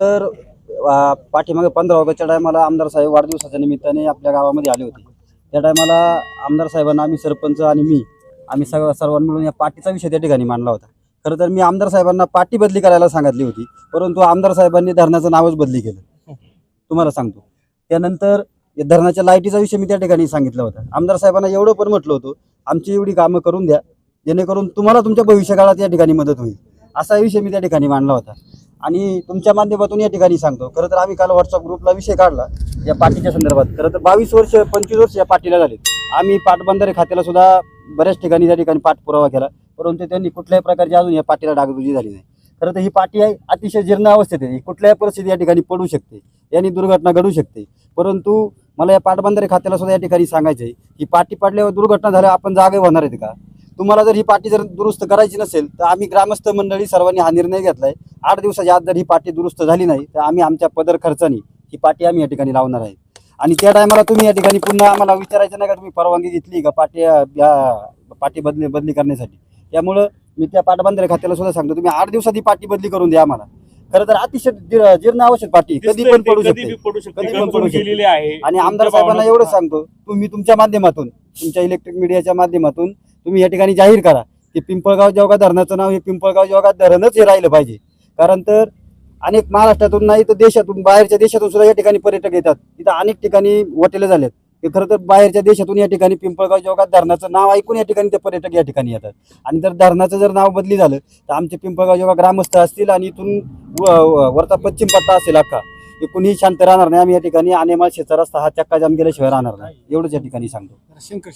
तर पाठीमागे पंधरा ऑगस्टच्या टायमाला आमदार साहेब वाढदिवसाच्या निमित्ताने आपल्या गावामध्ये आले होते. त्या टायमाला आमदार साहेबांना आम्ही सरपंच आणि मी आम्ही सगळं सर्वांनी मिळून या पाठीचा विषय त्या ठिकाणी मांडला होता. खरं तर मी आमदार साहेबांना पाठी बदली करायला सांगितली होती परंतु आमदार साहेबांनी धरणाचं नावच बदली केलं. तुम्हाला सांगतो. त्यानंतर धरणाच्या लाईटीचा विषय मी त्या ठिकाणी सांगितला होता. आमदार साहेबांना एवढं पण म्हटलं होतं आमची एवढी कामं करून द्या जेणेकरून तुम्हाला तुमच्या भविष्यकाळात या ठिकाणी मदत होईल. असा विषय मी त्या ठिकाणी मांडला होता. आणि तुमच्या माध्यमातून या ठिकाणी सांगतो. खरं तर आम्ही काल व्हॉट्सअप ग्रुपला विषय काढला या पार्टीच्या संदर्भात. खरं तर बावीस वर्ष पंचवीस वर्ष या पार्टीला झाले आम्ही पाटबंधारे खात्याला सुद्धा बऱ्याच ठिकाणी त्या ठिकाणी पाठपुरावा केला परंतु त्यांनी कुठल्याही प्रकारची अजून या पार्टीला डागडुजी झाली नाही. खरं तर ही पार्टी आहे अतिशय जीर्ण अवस्थेत आहे. ही कुठल्याही परिस्थिती या ठिकाणी पडू शकते. यांनी दुर्घटना घडू शकते. परंतु मला या पाटबंधारे खात्याला सुद्धा या ठिकाणी सांगायचं आहे ही पार्टी पडल्यावर दुर्घटना झाल्यावर आपण जागे होणार आहेत का? तुम्हाला जर ही पार्टी जर दुरुस्त करायची नसेल तर आम्ही ग्रामस्थ मंडळी सर्वांनी हा निर्णय घेतला आहे आठ दिवसाच्या आत जर ही पार्टी दुरुस्त झाली नाही तर आम्ही आमच्या पदर खर्चानी ही पार्टी आम्ही या ठिकाणी लावणार आहे. आणि त्या टायमाला तुम्ही या ठिकाणी पुन्हा आम्हाला विचारायचं नाही का तुम्ही परवानगी घेतली का पार्टी या पार्टी बदली बदली करण्यासाठी? त्यामुळं मी त्या पाटबंधारे खात्याला सुद्धा सांगतो तुम्ही आठ दिवसात ही पार्टी बदली करून द्या आम्हाला. खरं तर अतिशय जीर्ण आवश्यक पार्टी कधी पण पडू शकते. कधी पण पडू शकते. आणि आमदार साहेबांना एवढं सांगतो तुम्ही तुमच्या माध्यमातून तुमच्या इलेक्ट्रिक मीडियाच्या माध्यमातून तुम्ही या ठिकाणी जाहीर करा की पिंपळगाव जेवगा धरणाचं नाव हे पिंपळगाव जेवगा धरणच हे राहिलं पाहिजे. कारण तर अनेक महाराष्ट्रातून नाही तर देशातून बाहेरच्या देशातून सुद्धा या ठिकाणी पर्यटक येतात. तिथं अनेक ठिकाणी हॉटेल झालेत. हे खरं तर बाहेरच्या देशातून या ठिकाणी पिंपळगाव जेवगा धरणाचं नाव ऐकून या ठिकाणी ते पर्यटक या ठिकाणी येतात. आणि जर धरणाचं जर नाव बदली झालं तर आमचे पिंपळगाव जेव्हा ग्रामस्थ असतील आणि इथून व- वरचा पश्चिम पट्टा असेल अख्खा हे कुणीही शांत राहणार नाही. आम्ही या ठिकाणी आनेमाळ शेचा रस्ता हा चक्का जाम गेल्याशिवाय राहणार नाही. एवढंच या ठिकाणी सांगतो. शंकर